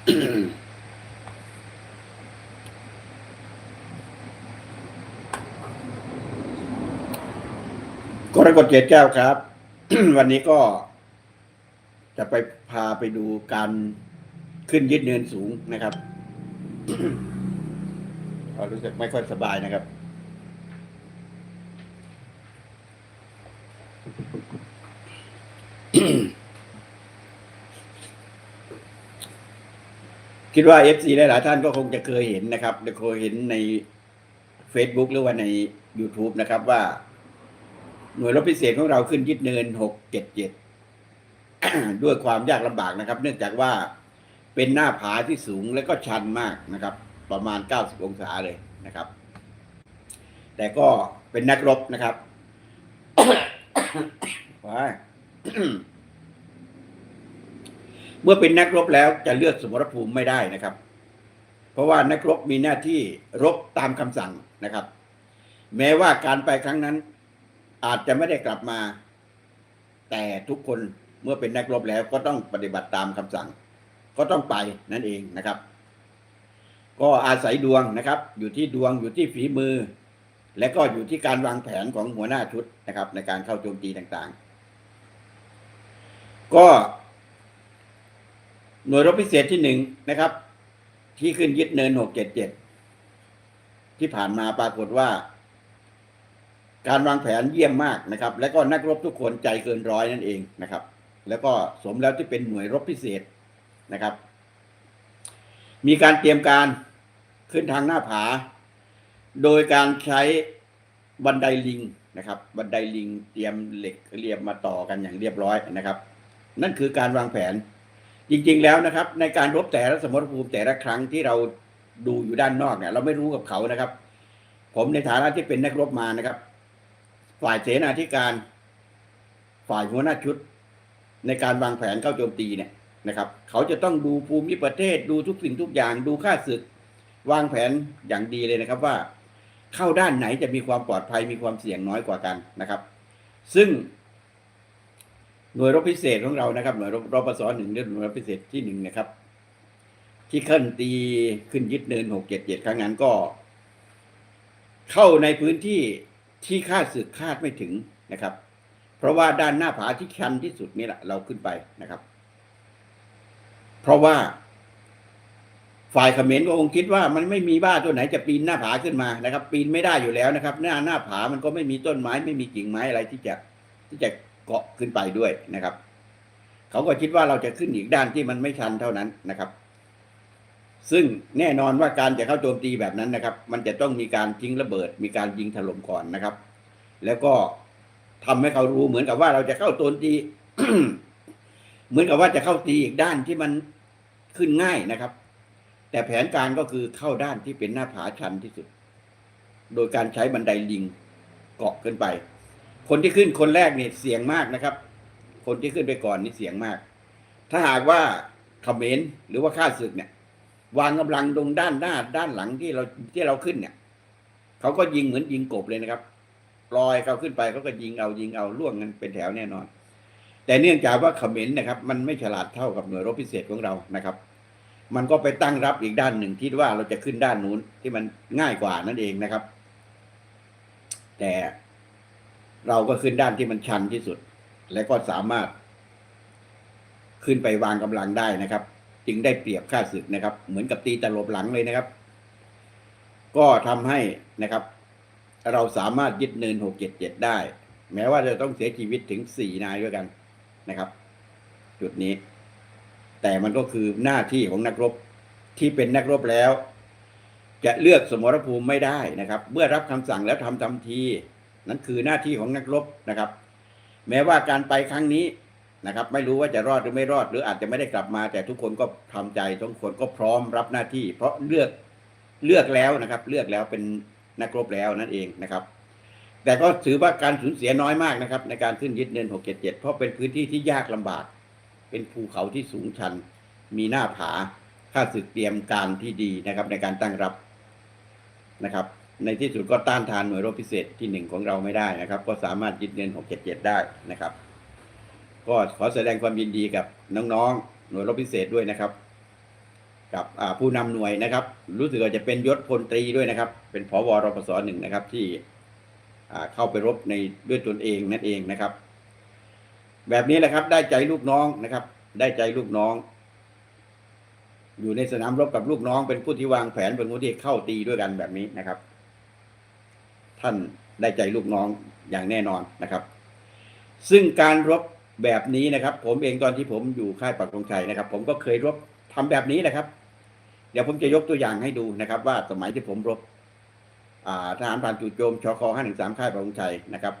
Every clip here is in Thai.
กรกฎเกตแก้วครับ วันนี้ก็ จะไปพาไปดูการขึ้นยึดเนินสูงนะครับรู้สึกไม่ค่อยสบายนะครับ คิดว่า FC หลายๆท่านก็คงจะเคยเห็นนะครับเคยเห็นใน Facebook หรือว่าใน YouTube นะครับว่า หน่วยรบพิเศษของเราขึ้นยึดเนินหกเจ็ดเจ็ดด้วยความยากลำบากนะครับ เนื่องจากว่าเป็นหน้าผาที่สูงและก็ชันมากนะครับ ประมาณเก้าสิบองศาเลยนะครับ แต่ก็เป็นนักรบนะครับว้า เมื่อเป็นนักรบแล้วจะเลือกสมรภูมิไม่ได้นะครับ เพราะว่านักรบมีหน้าที่รบตามคำสั่งนะครับ แม้ว่าการไปครั้งนั้น อาจจะไม่ได้กลับมา แต่ทุกคนเมื่อเป็นนักรบแล้วก็ต้องปฏิบัติตามคำสั่ง ก็ต้องไปนั่นเองนะครับ ก็อาศัยดวงนะครับ อยู่ที่ดวงอยู่ที่ฝีมือ และก็อยู่ที่การวางแผนของหัวหน้าชุดนะครับ ในการเข้าโจมตีต่างๆ ก็ หน่วยรบพิเศษที่หนึ่งนะครับ ที่ขึ้นยึดเนินหกเจ็ดเจ็ดที่ผ่านมาปรากฏว่า การวางแผนเยี่ยมมากนะครับ และก็นักรบทุกคนใจเกินร้อยนั่นเองนะครับ แล้วก็สมแล้วที่เป็นหน่วยรบพิเศษนะครับ มีการเตรียมการขึ้นทางหน้าผา โดยการใช้บันไดลิงนะครับ บันไดลิงเตรียมเหล็กเรียบมาต่อกันอย่างเรียบร้อยนะครับ นั่นคือการวางแผน จริงๆแล้วนะครับ ในการรบแต่ละสมรภูมิแต่ละครั้งที่เราดูอยู่ด้านนอกเนี่ย เราไม่รู้กับเขานะครับ ผมในฐานะที่เป็นนักรบมานะครับ ฝ่ายเสนาธิการ ฝ่ายหัวหน้าชุด ในการวางแผนเข้าโจมตีเนี่ยนะครับ เขาจะต้องดูภูมิประเทศดูทุกสิ่งทุกอย่างดูค่าศึก วางแผนอย่างดีเลยนะครับว่าเข้าด้านไหนจะมีความปลอดภัยมีความเสี่ยงน้อยกว่ากันนะครับ ซึ่ง หน่วยรบพิเศษของเรานะครับหน่วยรบรบศหนึ่งหรือหน่วยรบพิเศษที่หนึ่งนะครับ ที่ขึ้นตีขึ้นยึดเนินหกเจ็ดเจ็ดครั้งนั้นก็ เข้าในพื้นที่ที่คาดสึกคาดไม่ถึงนะครับ เพราะว่าด้านหน้าผาที่ชันที่สุดนี่แหละเราขึ้นไปนะครับ เพราะว่าฝ่ายเขมรก็คงคิดว่ามันไม่มีบ้าตัวไหนจะปีนหน้าผาขึ้นมานะครับ ปีนไม่ได้อยู่แล้วนะครับ หน้าหน้าผามันก็ไม่มีต้นไม้ไม่มีกิ่งไม้อะไรที่จะที่จะ เกาะขึ้นไปด้วยนะครับ เขาก็คิดว่าเราจะขึ้นอีกด้านที่มันไม่ชันเท่านั้นนะครับ ซึ่งแน่นอนว่าการจะเข้าโจมตีแบบนั้นนะครับ มันจะต้องมีการทิ้งระเบิด มีการยิงถล่มก่อนนะครับ แล้วก็ทำให้เขารู้เหมือนกับว่าเราจะเข้าโจมตีเหมือนกับว่าจะเข้าตีอีกด้านที่มันขึ้นง่ายนะครับ แต่แผนการก็คือเข้าด้านที่เป็นหน้าผาชันที่สุด โดยการใช้บันไดลิงเกาะขึ้นไป คนที่ขึ้นคนแรกเนี่ยเสี่ยงมากนะครับ คนที่ขึ้นไปก่อนนี่เสี่ยงมาก ถ้าหากว่าเขมรหรือว่าข้าศึกเนี่ย วางกำลังตรงด้านหน้า ด้านหลังที่เราที่เราขึ้นเนี่ยเขาก็ยิงเหมือนยิงกบเลยนะครับลอยเขาขึ้นไปเขาก็ยิงเอายิงเอาล่วงกันเป็นแถวแน่นอน แต่เนื่องจากว่าเขมรนะครับ มันไม่ฉลาดเท่ากับหน่วยรบพิเศษของเรานะครับ มันก็ไปตั้งรับอีกด้านหนึ่งที่ว่าเราจะขึ้นด้านนู้นที่มันง่ายกว่านั่นเองนะครับ แต่ เราก็ขึ้นด้านที่มันชันที่สุด และก็สามารถ ขึ้นไปวางกำลังได้นะครับ จึงได้เปรียบค่าศึกนะครับ เหมือนกับตีตลบหลังเลยนะครับ ก็ทำให้นะครับ เราสามารถยึดเนินหกเจ็ดเจ็ดได้ แม้ว่าจะต้องเสียชีวิตถึงสี่นายด้วยกันนะครับ จุดนี้ แต่มันก็คือหน้าที่ของนักรบที่เป็นนักรบแล้ว จะเลือกสมรภูมิไม่ได้นะครับ เมื่อรับคำสั่งแล้วทำทันที นั่นคือหน้าที่ของนักรบนะครับ แม้ว่าการไปครั้งนี้นะครับ ไม่รู้ว่าจะรอดหรือไม่รอด หรืออาจจะไม่ได้กลับมา แต่ทุกคนก็ทำใจทุกคนก็พร้อมรับหน้าที่ เพราะเลือกเลือกแล้วนะครับ เลือกแล้วเป็นนักรบแล้วนั่นเองนะครับ แต่ก็ถือว่าการสูญเสียน้อยมากนะครับ ในการขึ้นยึดเนินหกเจ็ดเจ็ดเพราะเป็นพื้นที่ที่ยากลำบาก เป็นภูเขาที่สูงชัน มีหน้าผาข้าศึกเตรียมการที่ดีนะครับ ในการตั้งรับนะครับ ในที่สุดก็ต้านทานหน่วยรบพิเศษที่หนึ่งของเราไม่ได้นะครับ ก็สามารถยึดเงินหกเจ็ดเจ็ดได้นะครับ ก็ขอแสดงความยินดีกับน้องๆ หน่วยรบพิเศษด้วยนะครับ กับผู้นำหน่วยนะครับ รู้สึกว่าจะเป็นยศพลตรีด้วยนะครับ เป็นผวรปศหนึ่งนะครับที่เข้าไปรบในด้วยตนเองนั่นเองนะครับ แบบนี้แหละครับ ได้ใจลูกน้องนะครับ ได้ใจลูกน้อง อยู่ในสนามรบกับลูกน้อง เป็นผู้ที่วางแผนเป็นผู้ที่เข้าตีด้วยกันแบบนี้นะครับ ท่านได้ใจลูกน้องอย่างแน่นอนนะครับ ซึ่งการรบแบบนี้นะครับ ผมเองตอนที่ผมอยู่ค่ายปักธงชัยนะครับ ผมก็เคยรบทำแบบนี้แหละครับ เดี๋ยวผมจะยกตัวอย่างให้ดูนะครับ ว่าสมัยที่ผมรบอ่าทหารผ่านจู่โจมชคห้าหนึ่งสามค่ายปักธงชัยนะครับ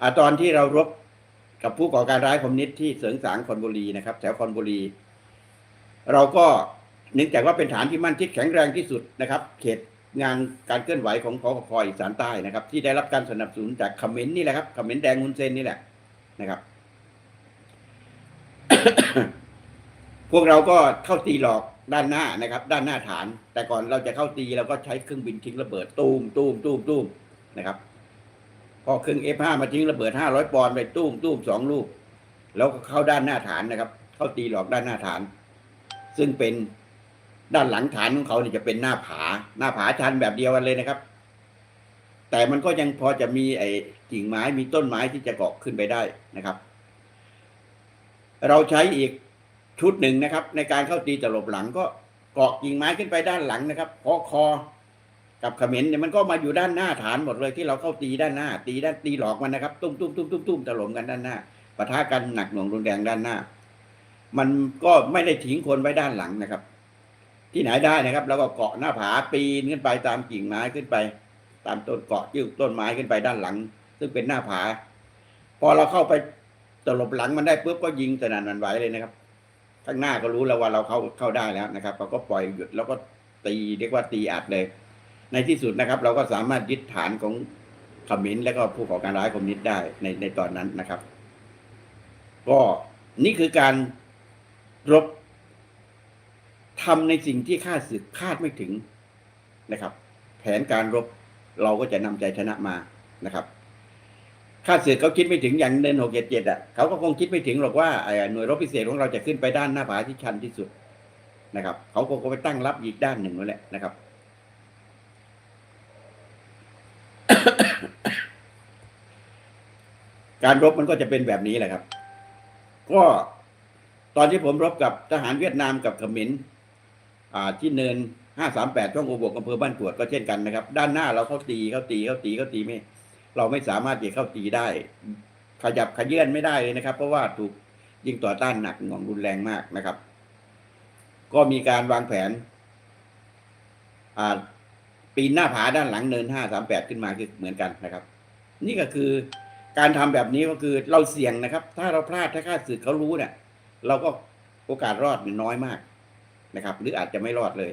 อตอนที่เรารบกับผู้ก่อการร้ายคอมมิวนิสต์ที่เสริงสางคอนบุรีนะครับ แถวคอนบุรี เราก็เนื่องจากว่าเป็นฐานที่มั่นที่แข็งแรงที่สุดนะครับ เขต งานการเคลื่อนไหวของพอคออีสานใต้นะครับ ที่ได้รับการสนับสนุนจากเขมรนี่แหละครับคอมเขมรแดงงุนเซนนี่แหละนะครับ พวกเราก็เข้าตีหลอกด้านหน้านะครับ ด้านหน้าฐาน แต่ก่อนเราจะเข้าตีเราก็ใช้เครื่องบินทิ้งระเบิดตูมตูมตูมตูมนะครับพอเครื่อง F5 มาทิ้งระเบิด 500 ปอนด์ไปตูมตูมสองลูก แล้วก็เข้าด้านหน้าฐานนะครับ เข้าตีหลอกด้านหน้าฐาน ซึ่งเป็น ด้านหลังฐานของเขาเนี่ยจะเป็นหน้าผา หน้าผาชันแบบเดียวกันเลยนะครับ แต่มันก็ยังพอจะมีไอ้กิ่งไม้มีต้นไม้ที่จะเกาะขึ้นไปได้นะครับ เราใช้อีกชุดหนึ่งนะครับ ในการเข้าตีตลบหลังก็เกาะกิ่งไม้ขึ้นไปด้านหลังนะครับเพาะคอกับเขมรเนี่ยมันก็มาอยู่ด้านหน้าฐานหมดเลยที่เราเข้าตีด้านหน้า ตีด้านตีหลอกมันนะครับ ตุ้มตุ้มตุ้มตุ้มตุ้มตลมกันด้านหน้าปะทะกันหนักหน่วงรุนแรงด้านหน้า มันก็ไม่ได้ทิ้งคนไว้ด้านหลังนะครับ ที่ไหนได้นะครับ แล้วก็เกาะหน้าผาปีนขึ้นไปตามกิ่งไม้ขึ้นไป ตามต้นเกาะยืดต้นไม้ขึ้นไปด้านหลัง ซึ่งเป็นหน้าผา พอเราเข้าไปตลบหลังมันได้ปุ๊บก็ยิงสนั่นหวันไหวเลยนะครับ ข้างหน้าก็รู้แล้วว่าเราเข้าเข้าได้แล้วนะครับเราก็ปล่อยหยุดแล้วก็ตีเรียกว่าตีอัดเลย ในที่สุดนะครับ เราก็สามารถยึดฐานของขมินและก็ผู้ก่อการร้ายคอมมิวนิสต์ได้ในในตอนนั้นนะครับ ก็นี่คือการรบ ทำในสิ่งที่ข้าศึกคาดไม่ถึงนะครับ แผนการรบเราก็จะนำใจชนะมานะครับข้าศึกเขาคิดไม่ถึงอย่างเดินหกเจ็ดเจ็ดอะเขาก็คงคิดไม่ถึงหรอกว่าไอ้หน่วยรบพิเศษของเราจะขึ้นไปด้านหน้าผาที่ชันที่สุดนะครับเขาก็ก็ไปตั้งรับอีกด้านหนึ่งนั่นแหละนะครับการรบมันก็จะเป็นแบบนี้แหละครับ ก็ตอนที่ผมรบกับทหารเวียดนามกับเขมรอ่า ที่เนินห้าสามแปดช่องโอบกอำเภอบ้านกวดก็เช่นกันนะครับ ด้านหน้าเราเข้าตีเข้าตีเข้าตีเข้าตีไม่ เราไม่สามารถจะเข้าตีได้ ขยับขยื่นไม่ได้เลยนะครับ เพราะว่าถูกยิงต่อต้านหนักหน่วงรุนแรงมากนะครับ ก็มีการวางแผนปีนหน้าผาด้านหลังเนินห้าสามแปดขึ้นมาคือเหมือนกันนะครับ นี่ก็คือการทำแบบนี้ก็คือเราเสี่ยงนะครับ ถ้าเราพลาดถ้าข้าศึกเขารู้เนี่ย เราก็โอกาสรอดน้อยมาก นะครับ หรืออาจจะไม่รอดเลย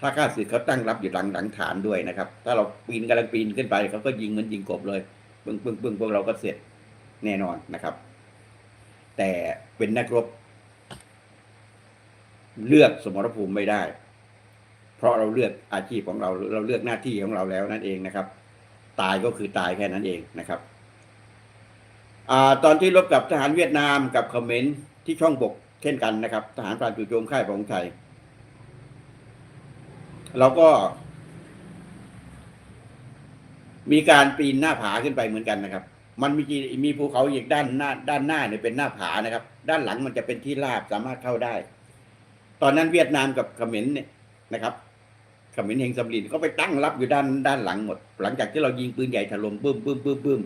ถ้าข้าศึกเขาตั้งรับอยู่หลังหลังฐานด้วยนะครับ ถ้าเราปีนกำลังปีนขึ้นไปเขาก็ยิงเหมือนยิงกบเลยปึ้งปึ้งปึ้งพวกเราก็เสร็จแน่นอนนะครับ แต่เป็นนักรบ เลือกสมรภูมิไม่ได้ เพราะเราเลือกอาชีพของเราเราเลือกหน้าที่ของเราแล้วนั่นเองนะครับ ตายก็คือตายแค่นั้นเองนะครับอตอนที่รบกับทหารเวียดนามกับเขมรที่ช่องบก เช่นกันนะครับ ทหารปราบจู่โจมค่ายของไทยเราก็ มีการปีนหน้าผาขึ้นไปเหมือนกันนะครับ มันมีมีภูเขาอีกด้านหน้า ด้านหน้าเนี่ยเป็นหน้าผานะครับ ด้านหลังมันจะเป็นที่ราบสามารถเข้าได้ ตอนนั้นเวียดนามกับเขมรเนี่ยนะครับเขมรเฮงสำลินก็ไปตั้งรับอยู่ด้านด้านหลังหมด หลังจากที่เรายิงปืนใหญ่ถล่มบึ้มบึ้มบึ้มบึ้ม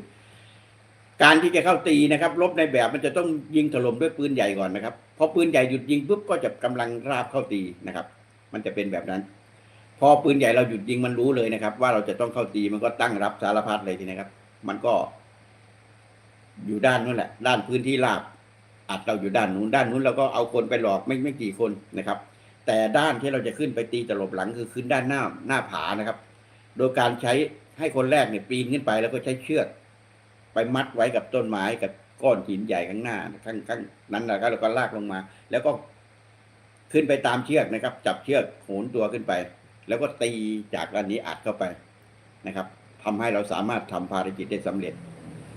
การที่จะเข้าตีนะครับลบในแบบมันจะต้องยิงถล่มด้วยปืนใหญ่ก่อนนะครับ อปืนใหญ่หยุดยิงปุ๊บก็จะกำลังราบเข้าตีนะครับ มันจะเป็นแบบนั้น พอปืนใหญ่เราหยุดยิงมันรู้เลยนะครับ ว่าเราจะต้องเข้าตีมันก็ตั้งรับสารพัดเลยทีนะครับ มันก็ อยู่ด้านนู้นแหละ ด้านพื้นที่ราบอัดเราอยู่ด้านนู้นด้านนู้นเราก็เอาคนไปหลอกไม่ไม่กี่คนนะครับ แต่ด้านที่เราจะขึ้นไปตีตลบหลังคือขึ้นด้านหน้าหน้าผานะครับ โดยการใช้ให้คนแรกเนี่ยปีนขึ้นไปแล้วก็ใช้เชือกไปมัดไว้กับต้นไม้กับ ก้อนหินใหญ่ข้างหน้าข้างข้างนั้นแล้วก็เราก็ลากลงมา แล้วก็ขึ้นไปตามเชือกนะครับ จับเชือกโหนตัวขึ้นไป แล้วก็ตีจากอันนี้อัดเข้าไปนะครับทำให้เราสามารถทำภารกิจได้สำเร็จ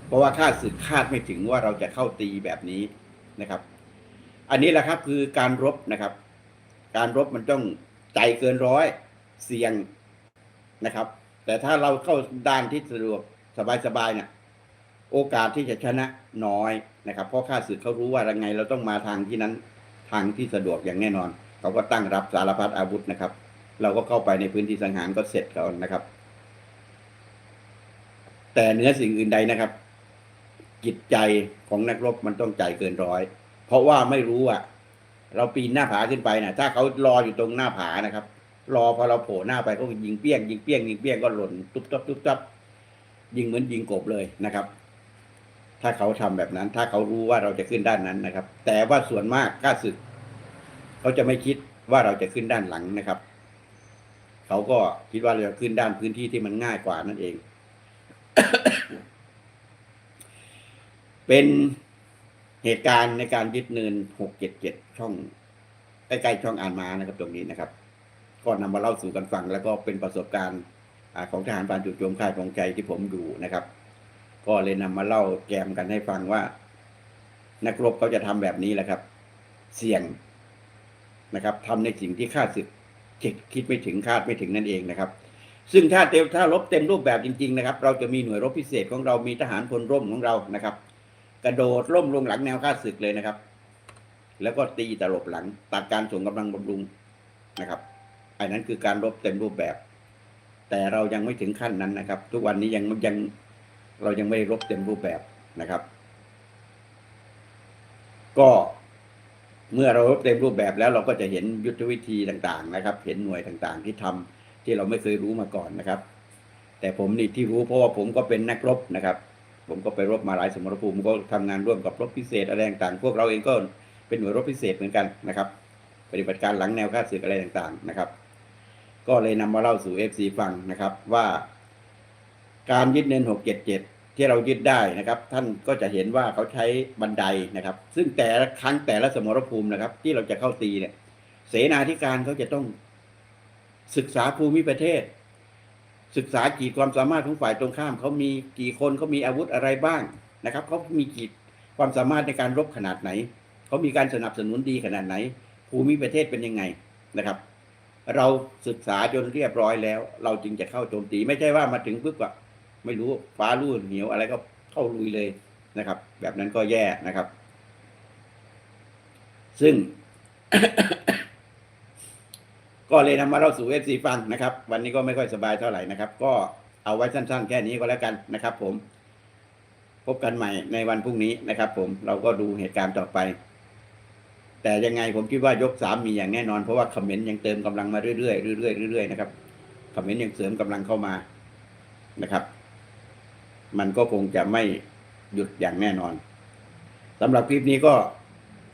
เพราะว่าข้าศึกคาดไม่ถึงว่าเราจะเข้าตีแบบนี้นะครับ อันนี้แหละครับคือการรบนะครับ การรบมันต้องใจเกินร้อยเสี่ยงนะครับ แต่ถ้าเราเข้าด้านที่สะดวกสบายๆเนี่ย โอกาสที่จะชนะน้อยนะครับเพราะข้าศึกเขารู้ว่ายังไง เราต้องมาทางที่นั้นทางที่สะดวกอย่างแน่นอน เขาก็ตั้งรับสารพัดอาวุธนะครับ เราก็เข้าไปในพื้นที่สังหารก็เสร็จเขานะครับ แต่เหนือสิ่งอื่นใดนะครับ จิตใจของนักรบมันต้องใจเกินร้อย เพราะว่าไม่รู้อะเราปีนหน้าผาขึ้นไปนะถ้าเขารออยู่ตรงหน้าผานะครับ รอพอเราโผล่หน้าไปก็ยิงเปี้ยงยิงเปี้ยงยิงเปี้ยงก็หล่นตุ๊บตับตุ๊บตับยิงเหมือนยิงกบเลยนะครับ ถ้าเขาทำแบบนั้น ถ้าเขารู้ว่าเราจะขึ้นด้านนั้นนะครับ แต่ว่าส่วนมากข้าศึก เขาจะไม่คิดว่าเราจะขึ้นด้านหลังนะครับ เขาก็คิดว่าเราจะขึ้นด้านพื้นที่ที่มันง่ายกว่านั่นเอง เป็นเหตุการณ์ในการยึดเนินหกเจ็ดเจ็ดช่องใกล้ๆช่องอ่านมานะครับ ตรงนี้นะครับ ก็นำมาเล่าสู่กันฟัง แล้วก็เป็นประสบการณ์ของทหารพรานจุดโจมค่ายของใจที่ผมอยู่นะครับ ก็เลยนำมาเล่าแกมกันให้ฟังว่า นักรบเขาจะทำแบบนี้แหละครับ เสี่ยงนะครับทำในสิ่งที่คาดสึกคิดคิดไม่ถึงคาดไม่ถึงนั่นเองนะครับ ซึ่งถ้าเต็มถ้ารบเต็มรูปแบบจริง ๆ นะครับ เราจะมีหน่วยรบพิเศษของเรามีทหารพลร่มของเรานะครับ กระโดดร่มลงหลังแนวค่าศึกเลยนะครับ แล้วก็ตีตลบหลังตัดการส่งกำลังบำรุงนะครับอันนั้นคือการรบเต็มรูปแบบ แต่เรายังไม่ถึงขั้นนั้นนะครับ ทุกวันนี้ยังยัง เรายังไม่ได้รบเต็มรูปแบบนะครับ ก็เมื่อเรารบเต็มรูปแบบแล้วเราก็จะเห็นยุทธวิธีต่างๆ นะครับ เห็นหน่วยต่างๆ ที่ทำที่เราไม่เคยรู้มาก่อนนะครับ แต่ผมนี่ที่รู้เพราะว่าผมก็เป็นนักรบนะครับ ผมก็ไปรบมาหลายสมรภูมิก็ทำงานร่วมกับรบพิเศษอะไรต่างๆพวกเราเองก็เป็นหน่วยรบพิเศษเหมือนกันนะครับ ปฏิบัติการหลังแนวค่าศึกอะไรต่างๆนะครับ ก็เลยนำมาเล่าสู่เอฟซีฟังนะครับว่า การยึดเนินหกเจ็ดเจ็ดที่เรายึดได้นะครับ ท่านก็จะเห็นว่าเขาใช้บันไดนะครับ ซึ่งแต่ละครั้งแต่ละสมรภูมินะครับ ที่เราจะเข้าตีเนี่ย เสนาธิการเขาจะต้องศึกษาภูมิประเทศ ศึกษาขีดความสามารถของฝ่ายตรงข้ามเขามีกี่คนเขามีอาวุธอะไรบ้างนะครับเขามีขีดความสามารถในการรบขนาดไหนเขามีการสนับสนุนดีขนาดไหน ภูมิประเทศเป็นยังไงนะครับ เราศึกษาจนเรียบร้อยแล้ว เราจึงจะเข้าโจมตีไม่ใช่ว่ามาถึงปุ๊บก็ ไม่รู้ฟ้ารุ่นเหนียวอะไรก็เข้าลุยเลยนะครับ แบบนั้นก็แย่นะครับ ซึ่ง ก็เลยนำมาเล่าสู่เอฟซีฟังนะครับ วันนี้ก็ไม่ค่อยสบายเท่าไหร่นะครับ ก็เอาไว้สั้นๆ แค่นี้ก็แล้วกันนะครับ ผม พบกันใหม่ในวันพรุ่งนี้นะครับ ผมเราก็ดูเหตุการณ์ต่อไป แต่ยังไงผมคิดว่ายกสามมีอย่างแน่นอนเพราะว่าคอมเมนต์ยังเติมกำลังมาเรื่อยๆเรื่อยๆเรื่อยๆนะครับคอมเมนต์ยังเสริมกำลังเข้ามานะครับ มันก็คงจะไม่หยุดอย่างแน่นอนสำหรับคลิปนี้ก็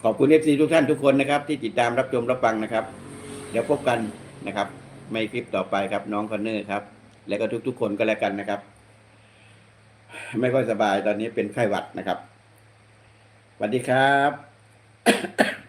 ขอบคุณเอฟซีทุกท่านทุกคนนะครับ ที่ติดตามรับชมรับฟังนะครับ เดี๋ยวพบกันนะครับไม่คลิปต่อไปครับน้องคอนเนอร์ครับ แล้วก็ทุก ๆ คนก็แล้วกันนะครับ ไม่ค่อยสบายตอนนี้เป็นไข้หวัดนะครับสวัสดีครับ